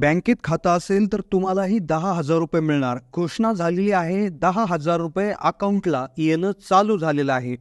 बँकेत खातं असेल तर तुम्हालाही दहा हजार रुपये मिळणार. घोषणा झालेली आहे दहा हजार रुपये अकाउंटला येणं चालू झालेलं आहे.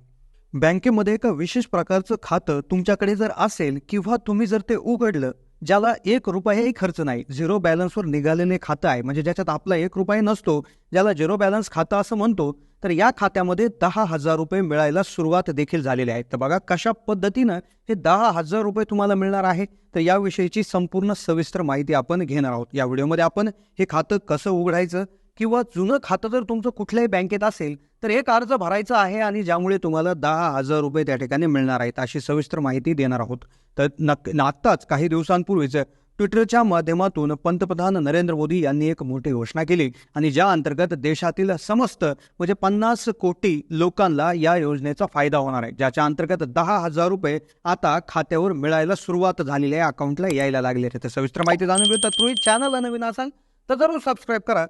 बँकेमध्ये एका विशेष प्रकारचं खातं तुमच्याकडे जर असेल किंवा तुम्ही जर ते उघडलं ज्याला एक रुपयाही खर्च नाही झिरो बॅलन्सवर निघालेले खातं आहे. म्हणजे ज्याच्यात आपला एक रुपया नसतो ज्याला झिरो बॅलन्स खातं असं म्हणतो तर या खात्यामध्ये दहा हजार रुपये मिळायला सुरुवात देखील झालेली आहे. तर बघा कशा पद्धतीनं हे दहा हजार रुपये तुम्हाला मिळणार आहे तर याविषयीची संपूर्ण सविस्तर माहिती आपण घेणार आहोत. या व्हिडिओमध्ये आपण हे खातं कसं उघडायचं किंवा जुनं खातं जर तुमचं कुठल्याही बँकेत असेल तर एक अर्ज भरायचा आहे आणि ज्यामुळे तुम्हाला दहा हजार रुपये त्या ठिकाणी मिळणार आहेत अशी सविस्तर माहिती देणार आहोत. तर नक् आत्ताच काही दिवसांपूर्वीच ट्विटरच्या माध्यमातून पंतप्रधान नरेंद्र मोदी यांनी एक मोठी घोषणा केली आणि ज्या अंतर्गत देशातील समस्त म्हणजे पन्नास कोटी लोकांना या योजनेचा फायदा होणार आहे ज्याच्या अंतर्गत दहा हजार रुपये आता खात्यावर मिळायला सुरुवात झालेली आहे अकाउंटला यायला लागले तर सविस्तर माहिती जाणून घेऊ तर तुम्ही चॅनलला नवीन असाल तर जरूर सबस्क्राईब करा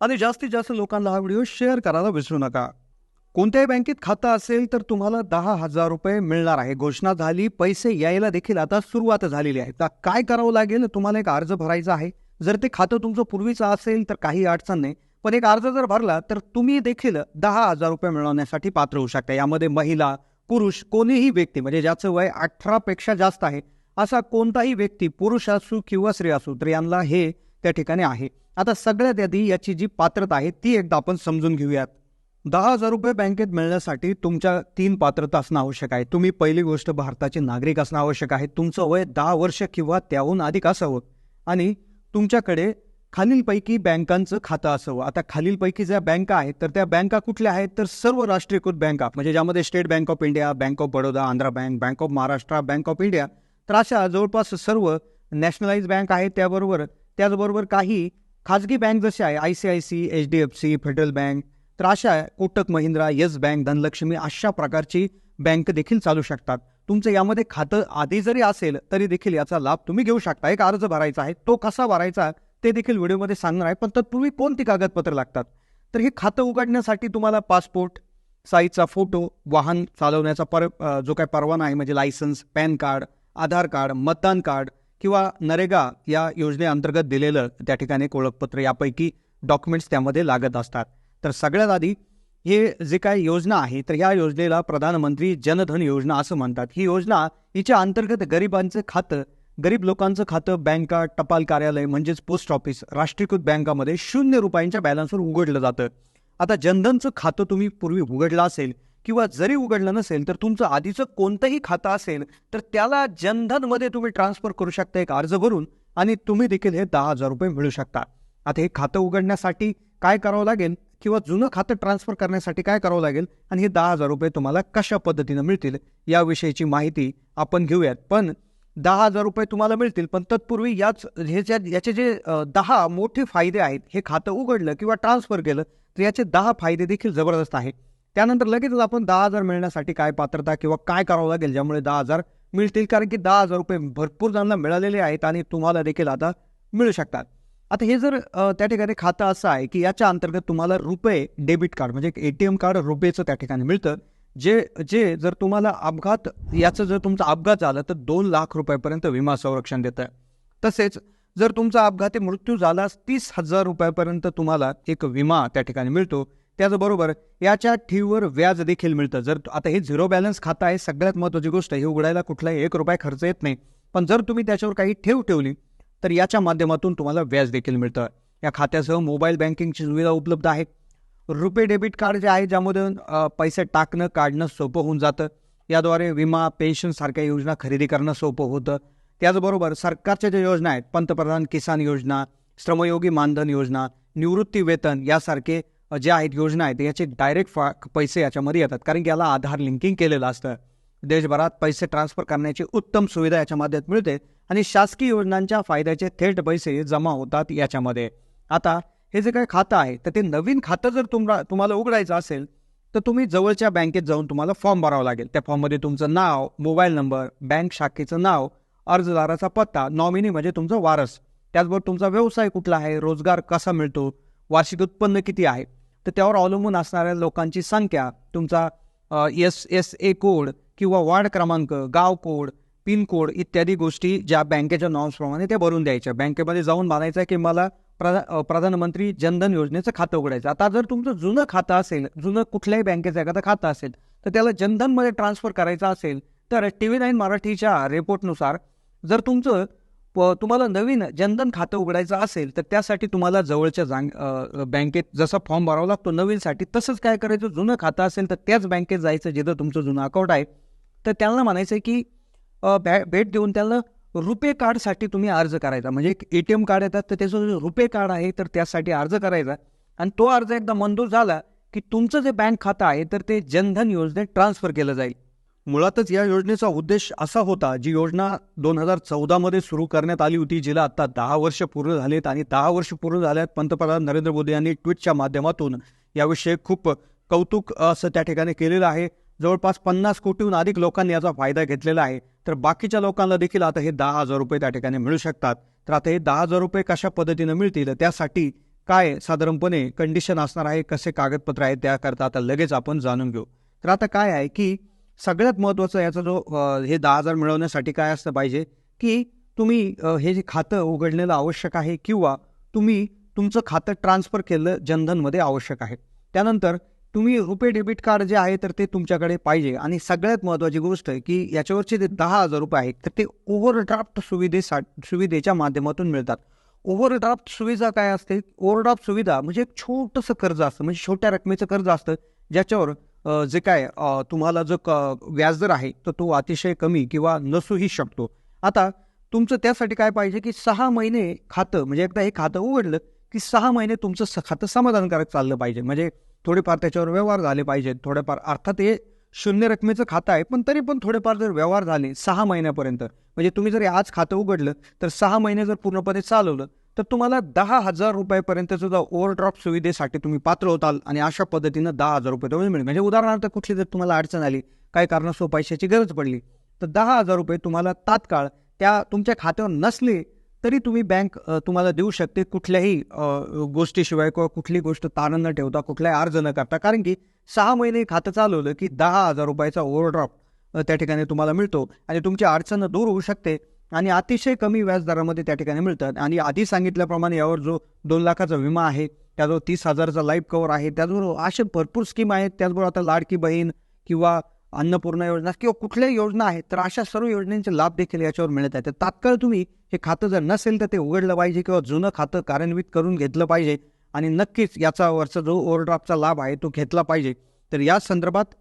आणि जास्तीत जास्त लोकांना हा व्हिडिओ शेअर करायला विसरू नका. कोणत्याही बँकेत खातं असेल तर तुम्हाला दहा हजार रुपये मिळणार आहे. घोषणा झाली पैसे यायला देखील आता सुरुवात झालेली आहे. तर काय करावं लागेल? तुम्हाला एक अर्ज भरायचा आहे. जर ते खातं तुमचं पूर्वीचं असेल तर काही अडचण नाही. पण एक अर्ज जर भरला तर तुम्ही देखील दहा हजार रुपये मिळवण्यासाठी पात्र होऊ शकता. यामध्ये महिला पुरुष कोणीही व्यक्ती म्हणजे ज्याचं वय अठरापेक्षा जास्त आहे असा कोणताही व्यक्ती पुरुष असू किंवा स्त्री असू तर यांना हे त्या ठिकाणी आहे. आता सगळ्यात आधी याची जी पात्रता आहे ती एकदा आपण समजून घेऊयात. दहा हजार रुपये बँकेत मिळण्यासाठी तुमच्या तीन पात्रता असणं आवश्यक आहे. तुम्ही पहिली गोष्ट भारताचे नागरिक असणं आवश्यक आहे. तुमचं वय दहा वर्ष किंवा त्याहून अधिक असावं. आणि तुमच्याकडे खालीलपैकी बँकांचं खातं असावं. आता खालीलपैकी ज्या बँका आहेत तर त्या बँका कुठल्या आहेत? तर सर्व राष्ट्रीयकृत बँका म्हणजे ज्यामध्ये State Bank of India Bank of Baroda Andhra Bank Bank of Maharashtra Bank of India तर अशा जवळपास सर्व नॅशनलाइज बँक आहेत त्याबरोबर. त्याचबरोबर काही खाजगी बँक जसे आहे I C I C H D F C Federal Bank तर अशा कोटक महिंद्रा येस बँक धनलक्ष्मी अशा प्रकारची बँक देखील चालू शकतात. तुमचं यामध्ये खातं आधी जरी असेल तरी देखील याचा लाभ तुम्ही घेऊ शकता. एक अर्ज भरायचा आहे तो कसा भरायचा ते देखील व्हिडिओमध्ये सांगणार आहे. पण तत्पूर्वी कोणती कागदपत्र लागतात? तर हे खातं उघडण्यासाठी तुम्हाला पासपोर्ट साईजचा फोटो वाहन चालवण्याचा पर जो काही परवाना आहे म्हणजे license PAN card Aadhaar card मतदान कार्ड किंवा नरेगा या योजनेअंतर्गत दिलेलं त्या ठिकाणी ओळखपत्र यापैकी डॉक्युमेंट्स त्यामध्ये लागत असतात. तर सगळ्यात आधी हे जे काही योजना आहे तर ह्या योजनेला प्रधानमंत्री जनधन योजना असं म्हणतात. ही योजना हिच्या अंतर्गत गरिबांचं खातं गरीब लोकांचं खातं बँका टपाल कार्यालय म्हणजेच पोस्ट ऑफिस राष्ट्रीयकृत बँकामध्ये शून्य रुपयांच्या बॅलन्सवर उघडलं जातं. आता जनधनचं खातं तुम्ही पूर्वी उघडलं असेल किंवा जरी उघडलं नसेल तर तुमचं आधीचं कोणतंही खातं असेल तर त्याला जनधनमध्ये तुम्ही ट्रान्सफर करू शकता एक अर्ज भरून आणि तुम्ही देखील हे दहा हजार रुपये मिळू शकता. आता हे खातं उघडण्यासाठी काय करावं लागेल? किंवा जुनं खातं ट्रान्सफर करण्यासाठी काय करावं लागेल? आणि हे दहा हजार रुपये तुम्हाला कशा पद्धतीनं मिळतील? याविषयीची माहिती आपण घेऊयात. पण दहा हजार रुपये तुम्हाला मिळतील पण तत्पूर्वी याच हे ज्या याचे जे दहा मोठे फायदे आहेत हे खातं उघडलं किंवा ट्रान्सफर केलं तर याचे दहा फायदे देखील जबरदस्त आहेत. त्यानंतर लगेचच आपण दहा हजार मिळण्यासाठी काय पात्रता किंवा काय करावं लागेल ज्यामुळे दहा हजार मिळतील? कारण की दहा हजार रुपये भरपूर जणांना मिळालेले आहेत आणि तुम्हाला देखील आता मिळू शकतात. आता हे जर त्या ठिकाणी खातं असं आहे की याच्या अंतर्गत तुम्हाला रुपये डेबिट कार्ड म्हणजे ए टी एम कार्ड रुपयेचं त्या ठिकाणी मिळतं. जे जे जर तुम्हाला अपघात याचं जर तुमचा अपघात झाला तर दोन लाख रुपयापर्यंत विमा संरक्षण देतं. तसेच जर तुमचा अपघाती मृत्यू झालास तीस हजार रुपयापर्यंत तुम्हाला एक विमा त्या ठिकाणी मिळतो. त्याचबरोबर याच्या ठेवीवर व्याज देखील मिळतं. जर आता हे झिरो बॅलन्स खातं आहे सगळ्यात महत्त्वाची गोष्ट हे उघडायला कुठलाही एक रुपया खर्च येत नाही. पण जर तुम्ही त्याच्यावर काही ठेव ठेवली तर याच्या माध्यमातून तुम्हाला व्याज देखील मिळतं. या खात्यासह मोबाईल बँकिंगची सुविधा उपलब्ध आहे. रुपे डेबिट कार्ड जे आहे ज्यामधून पैसे टाकणं काढणं सोपं होऊन जातं. याद्वारे विमा पेन्शन सारख्या योजना खरेदी करणं सोपं होतं. त्याचबरोबर सरकारच्या ज्या योजना आहेत पंतप्रधान किसान योजना श्रमयोगी मानधन योजना निवृत्ती वेतन यासारखे जे आहेत योजना आहेत याचे डायरेक्ट फा पैसे याच्यामध्ये येतात. कारण की याला आधार लिंकिंग केलेलं असतं. देशभरात पैसे ट्रान्सफर करण्याची उत्तम सुविधा याच्या माध्यमात मिळते. आणि शासकीय योजनांच्या फायद्याचे थेट पैसे जमा होतात याच्यामध्ये. आता हे जे काही खातं आहे तर ते नवीन खातं जर तुम्हाला तुम्हाला उघडायचं असेल तर तुम्ही जवळच्या बँकेत जाऊन तुम्हाला फॉर्म भरावा लागेल. त्या फॉर्ममध्ये तुमचं नाव मोबाईल नंबर बँक शाखेचं नाव अर्जदाराचा पत्ता नॉमिनी म्हणजे तुमचं वारस. त्याचबरोबर तुमचा व्यवसाय कुठला आहे रोजगार कसा मिळतो वार्षिक उत्पन्न किती आहे तर त्यावर अवलंबून असणाऱ्या लोकांची संख्या तुमचा एस एस ए कोड किंवा वार्ड क्रमांक गाव कोड पिन कोड इत्यादी गोष्टी ज्या बँकेच्या नॉर्म्सप्रमाणे त्या भरून द्यायच्या. बँकेमध्ये जाऊन मानायचं आहे की मला प्रधा प्रधानमंत्री जनधन योजनेचं खातं उघडायचं. आता जर तुमचं जुनं खातं असेल जुनं कुठल्याही बँकेचं एखादं खातं असेल तर त्याला जनधनमध्ये ट्रान्सफर करायचं असेल तर टी व्ही नाईन मराठीच्या रिपोर्टनुसार जर तुमचं प- तुम्हाला नवीन जनधन खातं उघडायचं असेल तर त्यासाठी तुम्हाला जवळच्या जांग बँकेत जसा फॉर्म भरावा लागतो नवीनसाठी तसंच काय करायचं? जुनं खातं असेल तर त्याच बँकेत जायचं जिथं तुमचं जुनं अकाउंट आहे. तर त्यांना म्हणायचं की बॅ भेट देऊन त्याला रुपे कार्डसाठी तुम्ही अर्ज करायचा. म्हणजे एक ए टी एम कार्ड येतात तर त्याचं रुपे कार्ड आहे तर त्यासाठी अर्ज करायचा. आणि तो अर्ज एकदा मंजूर झाला की तुमचं जे बँक खातं आहे तर ते जनधन योजनेत ट्रान्सफर केलं जाईल. मुळातच या योजनेचा उद्देश असा होता जी योजना दोन हजार चौदामध्ये सुरू करण्यात आली होती जिला आत्ता दहा वर्ष पूर्ण झालेत आणि दहा वर्ष पूर्ण झाल्यात पंतप्रधान नरेंद्र मोदी यांनी ट्विटच्या माध्यमातून याविषयी खूप कौतुक असं त्या ठिकाणी केलेलं आहे. जवळपास पन्नास कोटीहून अधिक लोकांनी याचा फायदा घेतलेला आहे. तर बाकीच्या लोकांना देखील आता हे दहा हजार रुपये त्या ठिकाणी मिळू शकतात. तर आता हे दहा हजार रुपये कशा पद्धतीनं मिळतील? त्यासाठी काय साधारणपणे कंडिशन असणार आहे? कसे कागदपत्र आहेत? त्याकरता आता लगेच आपण जाणून घेऊ. तर आता काय आहे की सगळ्यात महत्त्वाचं याचा जो हे दहा हजार मिळवण्यासाठी काय असलं पाहिजे? की तुम्ही हे जे खातं उघडलेलं आवश्यक आहे किंवा तुम्ही तुमचं खातं ट्रान्सफर केलं जनधनमध्ये आवश्यक आहे. त्यानंतर तुम्ही रुपे डेबिट कार्ड जे आहे तर ते तुमच्याकडे पाहिजे. आणि सगळ्यात महत्त्वाची गोष्ट आहे की याच्यावरचे जे दहा हजार रुपये आहेत तर ते ओव्हरड्राफ्ट सुविधेसा सुविधेच्या माध्यमातून मिळतात. ओव्हरड्राफ्ट सुविधा काय असते? ओव्हरड्राफ्ट सुविधा म्हणजे एक छोटंसं कर्ज असतं. म्हणजे छोट्या रकमेचं कर्ज असतं ज्याच्यावर जे काय तुम्हाला जो क व्याजदर आहे तर तो अतिशय कमी किंवा नसूही शकतो. आता तुमचं त्यासाठी काय पाहिजे की सहा महिने खातं म्हणजे एकदा हे खातं उघडलं की सहा महिने तुमचं स खातं समाधानकारक चाललं पाहिजे. म्हणजे थोडेफार त्याच्यावर व्यवहार झाले पाहिजेत थोडेफार अर्थात हे शून्य रकमेचं खातं आहे पण तरी पण थोडेफार जर व्यवहार झाले सहा महिन्यापर्यंत म्हणजे तुम्ही जर आज खातं उघडलं तर सहा महिने जर पूर्णपणे चालवलं तर तुम्हाला दहा हजार रुपयापर्यंत सुद्धा ओव्हरड्रॉप सुविधेसाठी तुम्ही पात्र होताल आणि अशा पद्धतीनं दहा हजार रुपये तुम्ही मिळेल. म्हणजे उदाहरणार्थ कुठली जर तुम्हाला अडचण आली काही कारणास्तव पैशाची गरज पडली तर दहा हजार रुपये तुम्हाला तात्काळ त्या तुमच्या खात्यावर नसले तरी तुम्ही बँक तुम्हाला देऊ शकते कुठल्याही गोष्टीशिवाय किंवा कुठली गोष्ट तारण न ठेवता कुठलाही अर्ज न करता कारण की सहा महिने खातं चालवलं की दहा हजार रुपयाचा ओव्हरड्राफ्ट त्या ठिकाणी तुम्हाला मिळतो. आणि तुमची अडचण दूर होऊ शकते आणि अतिशय कमी व्याजदरामध्ये त्या ठिकाणी मिळतात. आणि आधी सांगितल्याप्रमाणे यावर जो दोन लाखाचा विमा आहे त्याजवळ तीस हजारचा लाईफ कव्हर आहे त्याचबरोबर असे भरपूर स्कीम आहेत. त्याचबरोबर आता लाडकी बहीण किंवा अन्नपूर्णा योजना किंवा कुठल्याही योजना आहेत तर अशा सर्व योजनांचे लाभ देखील याच्यावर मिळत आहेत. तर तात्काळ तुम्ही हे खातं जर नसेल तर ते उघडलं पाहिजे किंवा जुनं खातं कार्यान्वित करून घेतलं पाहिजे. आणि नक्कीच याचा वरचा जो ओव्हरड्राफ्टचा लाभ आहे तो घेतला पाहिजे. तर या संदर्भात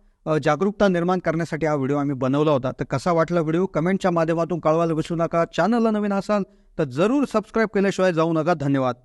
जागरूकता निर्माण करण्यासाठी हा व्हिडिओ आम्ही बनवला होता. तर कसा वाटला व्हिडिओ? कमेंटच्या माध्यमातून कळवायला विसरू नका. चॅनलला नवीन असाल तर जरूर सबस्क्राईब केल्याशिवाय जाऊ नका. धन्यवाद.